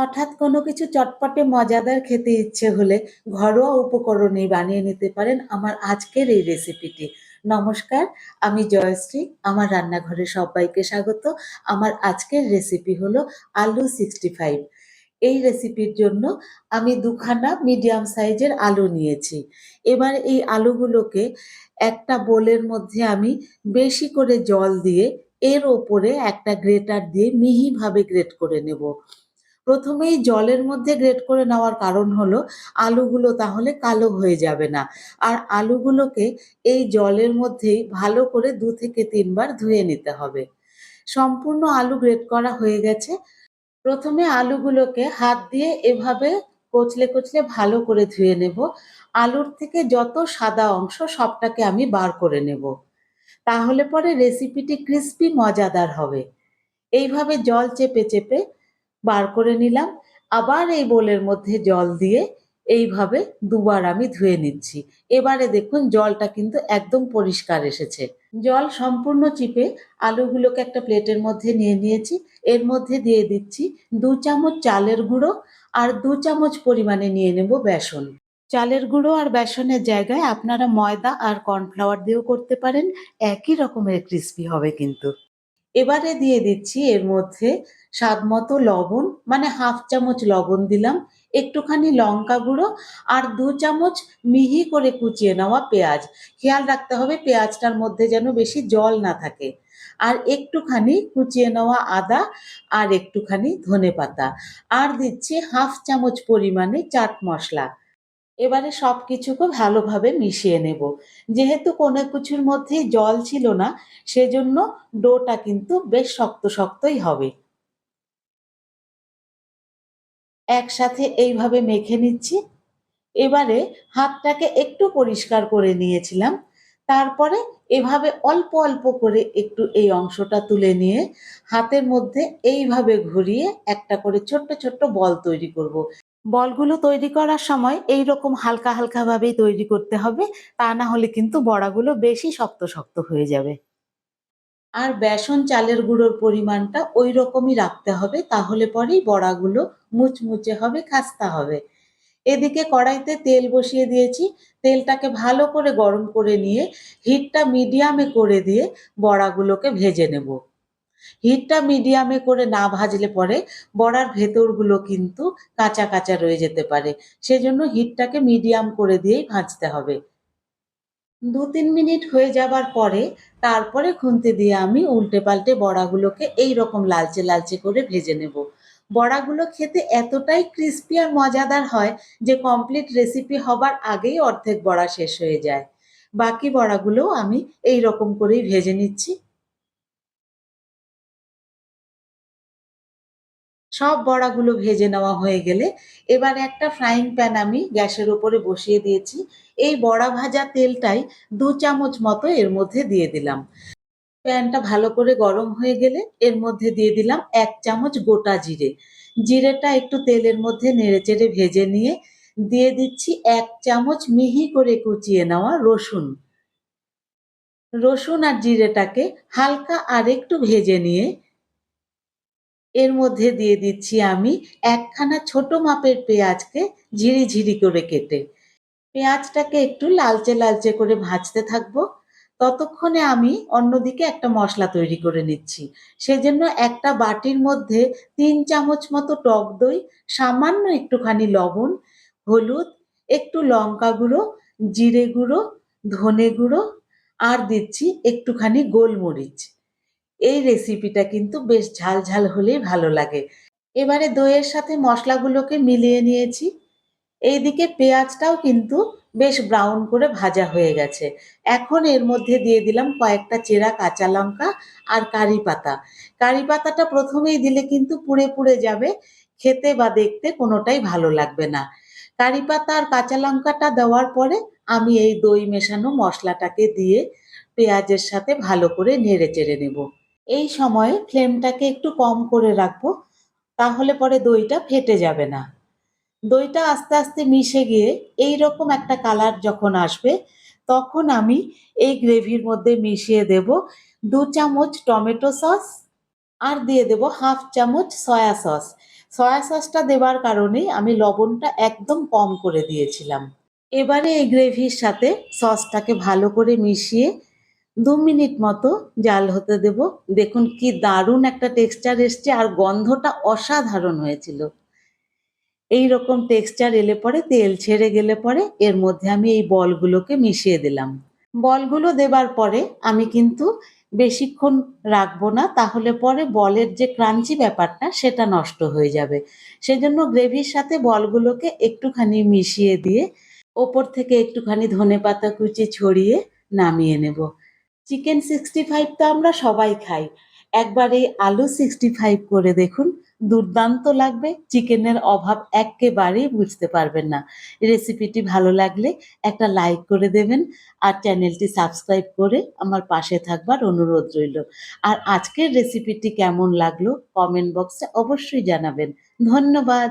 হঠাৎ কোনো কিছু চটপটে মজাদার খেতে ইচ্ছে হলে ঘরোয়া উপকরণেই বানিয়ে নিতে পারেন আমার আজকের এই রেসিপিটি নমস্কার, আমি জয়শ্রী, আমার রান্নাঘরে সবাইকে স্বাগত। আমার আজকের রেসিপি হলো আলু সিক্সটি ফাইভ এই রেসিপির জন্য আমি দুখানা মিডিয়াম সাইজের আলু নিয়েছি। এবার এই আলুগুলোকে একটা বোলের মধ্যে আমি বেশি করে জল দিয়ে এর ওপরে একটা গ্রেটার দিয়ে মিহিভাবে গ্রেট করে নেব। প্রথমেই জলের মধ্যে গ্রেট করে নেওয়ার কারণ হলো আলুগুলো তাহলে কালো হয়ে যাবে না। আর আলুগুলোকে এই জলের মধ্যেই ভালো করে দু থেকে তিনবার ধুয়ে নিতে হবে। সম্পূর্ণ আলু গ্রেট করা হয়ে গেছে। প্রথমে আলুগুলোকে হাত দিয়ে এভাবে কচলে কচলে ভালো করে ধুয়ে নেব। আলুর থেকে যত সাদা অংশ সবটাকে আমি বার করে নেব। তাহলে পরে রেসিপিটি ক্রিস্পি মজাদার হবে। এইভাবে জল চেপে চেপে বার করে নিলাম। আবার এই বোলের মধ্যে জল দিয়ে এইভাবে দুবার আমি ধুয়ে নিচ্ছি। এবারে দেখুন জলটা কিন্তু একদম পরিষ্কার এসেছে। জল সম্পূর্ণ চিপে আলুগুলোকে একটা প্লেটের মধ্যে নিয়ে নিয়েছি। এর মধ্যে দিয়ে দিচ্ছি দু চামচ চালের গুঁড়ো আর দু চামচ পরিমাণে নিয়ে নেব বেসন। চালের গুঁড়ো আর বেসনের জায়গায় আপনারা ময়দা আর কর্নফ্লাওয়ার দিয়েও করতে পারেন। একই রকমের ক্রিস্পি হবে কিন্তু। এবারে দিয়ে দিচ্ছি এর মধ্যে স্বাদ মতো লবণ মানে হাফ চামচ লবণ দিলাম, একটুখানি লঙ্কা গুঁড়ো আর দু চামচ মিহি করে কুচিয়ে নেওয়া পেঁয়াজ। খেয়াল রাখতে হবে পেঁয়াজটার মধ্যে যেন বেশি জল না থাকে। আর একটুখানি কুচিয়ে নেওয়া আদা আর একটুখানি ধনে পাতা আর দিচ্ছি হাফ চামচ পরিমাণে চাট মশলা। এবারে সব কিছুকে ভালোভাবে মিশিয়ে নেব। যেহেতু কোনো কিছুর মধ্যেই জল ছিল না, সেজন্য ডোটা কিন্তু বেশ শক্ত শক্তই হবে। একসাথে এইভাবে মেখে নিচ্ছি। এবারে হাতটাকে একটু পরিষ্কার করে নিয়েছিলাম। তারপরে এভাবে অল্প অল্প করে একটু এই অংশটা তুলে নিয়ে হাতের মধ্যে এইভাবে ঘুরিয়ে একটা করে ছোট্ট ছোট্ট বল তৈরি করব। বলগুলো তৈরি করার সময় এই রকম হালকা হালকা ভাবেই তৈরি করতে হবে। তা না হলে কিন্তু বড়াগুলো বেশি শক্ত শক্ত হয়ে যাবে। আর বেসন চালের গুঁড়োর পরিমাণটা ওই রকমই রাখতে হবে, তাহলে পরেই বড়াগুলো মুচমুচে হবে, খাস্তা হবে। এদিকে কড়াইতে তেল বসিয়ে দিয়েছি। তেলটাকে ভালো করে গরম করে নিয়ে হিটটা মিডিয়ামে করে দিয়ে বড়াগুলোকে ভেজে নেব। হিটটা মিডিয়ামে করে না ভাজলে পরে বড়ার ভেতরগুলো কিন্তু কাঁচা কাঁচা রয়ে যেতে পারে। সেজন্য হিটটাকে মিডিয়াম করে দিয়েই ভাজতে হবে। দু তিন মিনিট হয়ে যাবার পরে তারপরে খুন্তি দিয়ে আমি উল্টে পাল্টে বড়াগুলোকে এই রকম লালচে লালচে করে ভেজে নেব। বড়াগুলো খেতে এতটাই ক্রিস্পি আর মজাদার হয় যে কমপ্লিট রেসিপি হবার আগেই অর্ধেক বড়া শেষ হয়ে যায়। বাকি বড়াগুলোও আমি এই রকম করেই ভেজে নিচ্ছি। সব বড়াগুলো ভেজে নেওয়া হয়ে গেলে এবার একটা ফ্রাইং প্যান আমি গ্যাসের উপরে বসিয়ে দিয়েছি। এই বড়া ভাজা তেলটাই দু চামচ মতো এর মধ্যে দিয়ে দিলাম। প্যানটা ভালো করে গরম হয়ে গেলে এর মধ্যে দিয়ে দিলাম এক চামচ গোটা জিরে। জিরেটা একটু তেলের মধ্যে নেড়েচেড়ে ভেজে নিয়ে দিয়ে দিচ্ছি এক চামচ মিহি করে কুচিয়ে নেওয়া রসুন। রসুন আর জিরেটাকে হালকা আর একটু ভেজে নিয়ে এর মধ্যে দিয়ে দিচ্ছি আমি একখানা ছোট মাপের পেঁয়াজকে ঝিরি ঝিরি করে কেটে। পেঁয়াজটাকে একটু লালচে লালচে করে ভাজতে থাকব। ততক্ষণে আমি অন্যদিকে একটা মশলা তৈরি করে নিচ্ছি। সেজন্য একটা বাটির মধ্যে তিন চামচ মতো টক দই, সামান্য একটুখানি লবণ, হলুদ, একটু লঙ্কা গুঁড়ো, জিরে গুঁড়ো, ধনে গুঁড়ো, আর দিচ্ছি একটুখানি গোলমরিচ। এই রেসিপিটা কিন্তু বেশ ঝাল ঝাল হলেই ভালো লাগে। এবারে দইয়ের সাথে মশলাগুলোকে মিলিয়ে নিয়েছি। এইদিকে পেঁয়াজটাও কিন্তু বেশ ব্রাউন করে ভাজা হয়ে গেছে। এখন এর মধ্যে দিয়ে দিলাম কয়েকটা চেরা কাঁচা লঙ্কা আর কারি পাতা। কারি পাতাটা প্রথমেই দিলে কিন্তু পুড়ে পুড়ে যাবে, খেতে বা দেখতে কোনোটাই ভালো লাগবে না। কারি পাতা আর কাঁচা লঙ্কাটা দেওয়ার পরে আমি এই দই মেশানো মশলাটাকে দিয়ে পেঁয়াজের সাথে ভালো করে নেড়ে চেড়ে নেব। এই সময়ে ফ্লেমটাকে একটু কম করে রাখব, তাহলে পরে দইটা ফেটে যাবে না। দইটা আস্তে আস্তে মিশে গিয়ে এই রকম একটা কালার যখন আসবে, তখন আমি এই গ্রেভির মধ্যে মিশিয়ে দেব দু চামচ টমেটো সস আর দিয়ে দেব হাফ চামচ সয়া সস। সয়া সসটা দেওয়ার কারণেই আমি লবণটা একদম কম করে দিয়েছিলাম। এবারে এই গ্রেভির সাথে সসটাকে ভালো করে মিশিয়ে দু মিনিট মতো জাল হতে দেব। দেখুন কি দারুণ একটা টেক্সচার এসছে আর গন্ধটা অসাধারণ হয়েছিল। এই রকম টেক্সচার এলে পরে তেল ছেড়ে গেলে পরে এর মধ্যে আমি এই বলগুলোকে মিশিয়ে দিলাম। বলগুলো দেবার পরে আমি কিন্তু বেশিক্ষণ রাখব না, তাহলে পরে বলের যে ক্রাঞ্চি ব্যাপারটা সেটা নষ্ট হয়ে যাবে। সেজন্য গ্রেভির সাথে বলগুলোকে একটুখানি মিশিয়ে দিয়ে ওপর থেকে একটুখানি ধনেপাতা কুচি ছড়িয়ে নামিয়ে নেব। চিকেন সিক্সটি ফাইভ তো আমরা সবাই খাই। একবার এই আলু সিক্সটি ফাইভ করে দেখুন, দুর্দান্ত লাগবে। চিকেনের অভাব একেবারেই বুঝতে পারবেন না। রেসিপিটি ভালো লাগলে একটা লাইক করে দেবেন আর চ্যানেলটি সাবস্ক্রাইব করে আমার পাশে থাকবার অনুরোধ রইল। আর আজকের রেসিপিটি কেমন লাগল কমেন্ট বক্সে অবশ্যই জানাবেন। ধন্যবাদ!